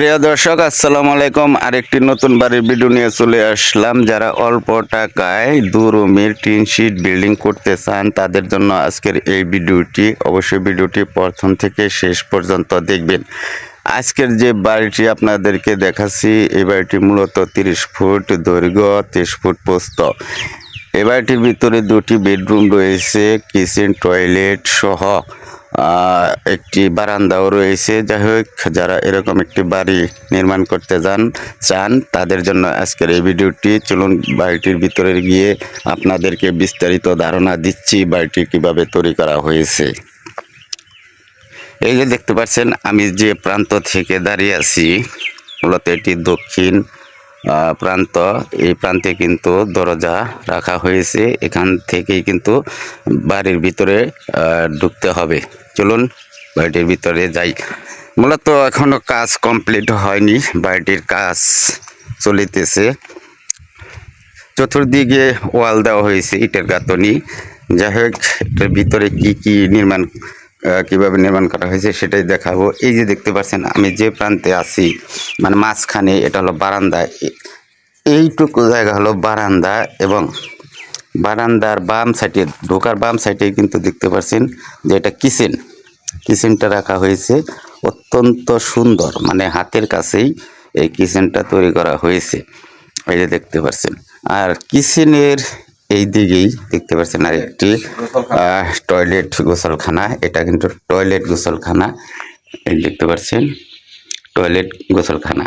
প্রিয় দর্শক, আসসালামু আলাইকুম। আরেকটি নতুন বাড়ির ভিডিও নিয়ে চলে আসলাম। যারা অল্প টাকায় দু রুমের টিন শিট বিল্ডিং করতে চান, তাদের জন্য আজকের এই ভিডিওটি অবশ্যই ভিডিওটি প্রথম থেকে শেষ পর্যন্ত দেখবেন। আজকের যে বাড়িটি আপনাদেরকে দেখাচ্ছি, এই বাড়িটি মূলত তিরিশ ফুট দৈর্ঘ্য তেইশ ফুট প্রস্থ। এই বাড়িটির ভিতরে দুটি বেডরুম রয়েছে কিচেন টয়লেট সহ। একটি বারান্দাও রয়েছে। যাই হোক, যারা এরকম একটি বাড়ি নির্মাণ করতে যান, চান, তাদের জন্য আজকের এই ভিডিওটি। চলুন, বাড়িটির ভিতরে গিয়ে আপনাদেরকে বিস্তারিত ধারণা দিচ্ছি, বাড়িটি কীভাবে তৈরি করা হয়েছে। এই যে দেখতে পাচ্ছেন, আমি যে প্রান্ত থেকে দাঁড়িয়ে আছি, মূলত এটি দক্ষিণ প্রান্ত, এই প্রান্তে কিন্তু দরজা রাখা হয়েছে। এখান থেকেই কিন্তু বাড়ির ভিতরে ঢুকতে হবে। চলুন বাড়িটির ভিতরে যাই। মূলত এখনও কাজ কমপ্লিট হয়নি, বাড়িটির কাজ চলিতেছে। চতুর্দিকে ওয়াল দেওয়া হয়েছে, ইটের গাঁথনি। যাই হোক, এটার ভিতরে কি কি নির্মাণ কীভাবে নির্মাণ করা হয়েছে সেটাই দেখাবো। এই যে দেখতে পাচ্ছেন, আমি যে প্রান্তে আছি মানে মাঝখানে এটা হলো বারান্দা। এইটুকু জায়গা হলো বারান্দা এবং বারান্দার বাম সাইডে, ঢোকার বাম সাইডে কিন্তু দেখতে পাচ্ছেন যে এটা কিচেন। কিচেনটা রাখা হয়েছে। অত্যন্ত সুন্দর মানে হাতের কাছেই এই কিচেনটা তৈরি করা হয়েছে। এই যে দেখতে পাচ্ছেন। আর কিচেনের এই দিকেই দেখতে পাচ্ছেন আর একটি টয়লেট গোসলখানা। এটা কিন্তু টয়লেট গোসলখানা। এই দেখতে পাচ্ছেন টয়লেট গোসলখানা।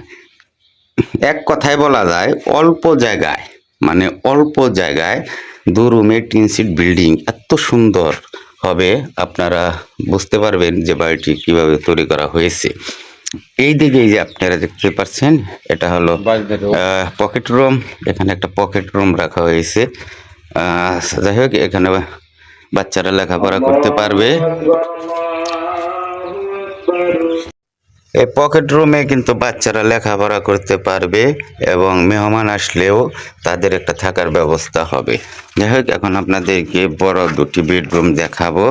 এক কথায় বলা যায় অল্প জায়গায় মানে অল্প জায়গায় দু রুমের টিন সিট বিল্ডিং এত সুন্দর হবে আপনারা বুঝতে পারবেন যে বাড়িটি কীভাবে তৈরি করা হয়েছে। এই দিকে যে আপনারা দেখতে পাচ্ছেন এটা হলো পকেট রুম এখানে একটা পকেট রুম রাখা হয়েছে। যাই হোক, এখানে বাচ্চারা লেখাপড়া করতে পারবে। এই পকেট রুমে কিন্তু বাচ্চারা লেখাপড়া করতে পারবে এবং মেহমান আসলেও তাদের একটা থাকার ব্যবস্থা হবে। যাই হোক, এখন আপনাদেরকে বড় দুটি বেডরুম দেখাবো।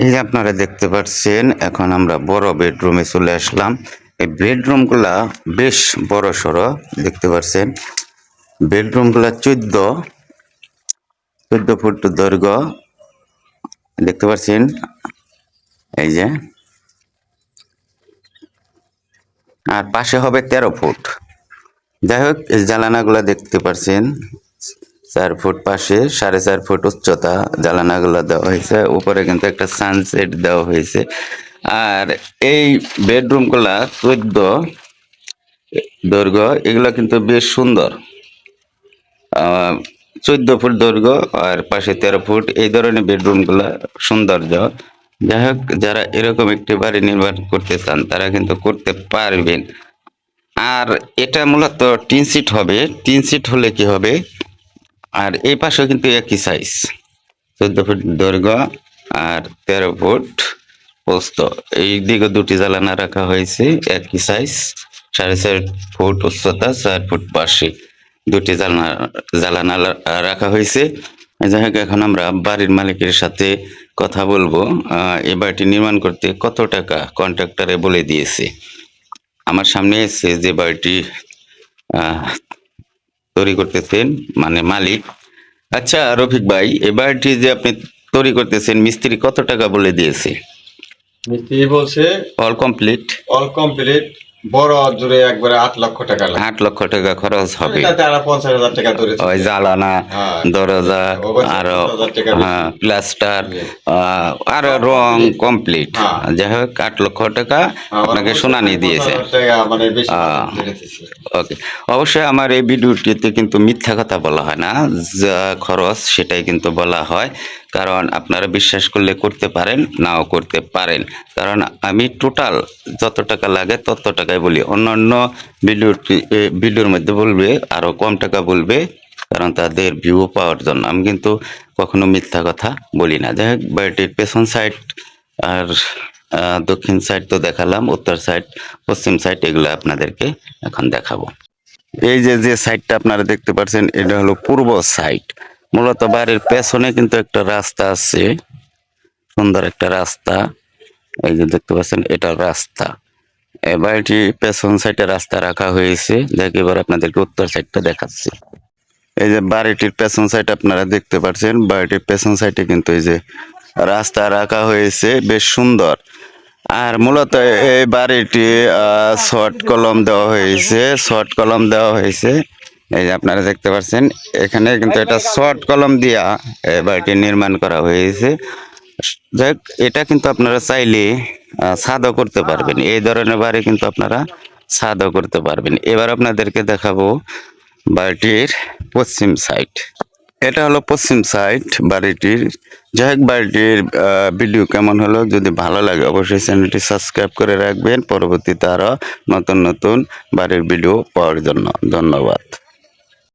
এই যে আপনারা দেখতে পাচ্ছেন, এখন আমরা বড় বেডরুমে চলে আসলাম। এই বেডরুমগুলা বেশ বড় সড়ো দেখতে পাচ্ছেন। বেডরুমগুলা চোদ্দ চোদ্দ ফুট দৈর্ঘ্য, দেখতে পাচ্ছেন এই যে। আর পাশে হবে তেরো ফুট। যাই হোক, এই জালানাগুলো দেখতে পাচ্ছেন চার ফুট পাশে, সাড়ে চার ফুট উচ্চতা জালানাগুলো দেওয়া হয়েছে। উপরে কিন্তু একটা সানসেট দেওয়া হয়েছে। আর এই বেডরুমগুলা চোদ্দ দৈর্ঘ্য, এগুলো কিন্তু বেশ সুন্দর। চোদ্দ ফুট দৈর্ঘ্য আর পাশে তেরো ফুট। এই ধরনের বেডরুমগুলো সৌন্দর্য। যাই হোক, যারা এরকম একটি বাড়ি নির্মাণ করতে চান, তারা কিন্তু করতে পারবেন। আর এটা মূলত টিন সিট হবে। টিন সিট হলে কি হবে? আর এই পাশেও কিন্তু একই সাইজ চোদ্দ ফুট দৈর্ঘ্য আর তেরো ফুট পোস্ত। এই দিকে দুটি জ্বালানা রাখা হয়েছে, একই সাইজ সাড়ে চার ফুট উচ্চতা, চার ফুট পাশে দুটি জ্বালানা জ্বালানা রাখা হয়েছে। যাই হোক এখন আমরা বাড়ির মালিকের সাথে কথা বলব। এই বাড়িটি নির্মাণ করতে কত টাকা কন্ট্রাক্টরে বলে দিয়েছে? আমার সামনে এসে যে বাড়িটি তৈরি করতেছেন মানে মালিক। আচ্ছা রফিক ভাই এই বাড়িটি যে আপনি তৈরি করতেছেন মিস্ত্রি কত টাকা বলে দিয়েছে? মিস্ত্রি বলছে অল কমপ্লিট অল কমপ্লিট বড় জুড়ে একবারে আট লক্ষ টাকা আট লক্ষ টাকা খরচ হবে। পঞ্চাশ হাজার টাকা ওই জ্বালানা। দরজা আরও 50,000 টাকা প্লাস্টার আর রং কমপ্লিট। যাই হোক আট লক্ষ টাকা আপনাকে শুনানি দিয়েছে। মানে। দিয়েছে। ওকে। অবশ্যই আমার এই ভিডিওটিতে কিন্তু মিথ্যা কথা বলা হয় না। যা খরচ সেটাই কিন্তু বলা হয়। কারণ আপনারা বিশ্বাস করলে করতে পারেন নাও করতে পারেন। কারণ আমি টোটাল যত টাকা লাগে তত টাকাই বলি। অন্যান্য ভিডিওটি এ, ভিডিওর মধ্যে বলবে আরও কম টাকা বলবে কারণ তাদের ভিউ পাওয়ার জন্য। আমি কিন্তু কখনো মিথ্যা কথা বলি না। দেখ বাড়িটির পেছন সাইড আর দক্ষিণ সাইড তো দেখালাম উত্তর সাইড পশ্চিম সাইড এগুলো আপনাদেরকে এখন দেখাবো। এই যে যে সাইডটা আপনারা দেখতে পাচ্ছেন এটা হলো পূর্ব সাইড মূলত বাড়ির পেছনে কিন্তু একটা রাস্তা আছে। সুন্দর একটা রাস্তা। এই যে দেখতে পাচ্ছেন, এটা রাস্তা। বাড়িটি পেছন সাইডে রাস্তা রাখা হয়েছে। দেখে এবার আপনাদেরকে উত্তর সাইডটা দেখাচ্ছি। এই যে বাড়িটির পেছন সাইড আপনারা দেখতে পাচ্ছেন, বাড়িটির পেছন সাইডে কিন্তু এই যে রাস্তা রাখা হয়েছে, বেশ সুন্দর। আর মূলত এই বাড়িটি শর্ট কলম দেওয়া হয়েছে, শর্ট কলম দেওয়া হয়েছে। এই যে আপনারা দেখতে পাচ্ছেন, এখানে কিন্তু এটা শর্ট কলম দিয়া বাড়িটি নির্মাণ করা হয়েছে। যাই এটা কিন্তু আপনারা চাইলে ছাদও করতে পারবেন। এই ধরনের বাড়ি কিন্তু আপনারা ছাদও করতে পারবেন। এবার আপনাদেরকে দেখাবো বাড়িটির পশ্চিম সাইড এটা হলো পশ্চিম সাইড বাড়িটির। যাই হোক বাড়িটির ভিডিও কেমন হলো? যদি ভালো লাগে, অবশ্যই চ্যানেলটি সাবস্ক্রাইব করে রাখবেন। পরবর্তীতে আরও নতুন নতুন বাড়ির ভিডিও পাওয়ার জন্য। ধন্যবাদ।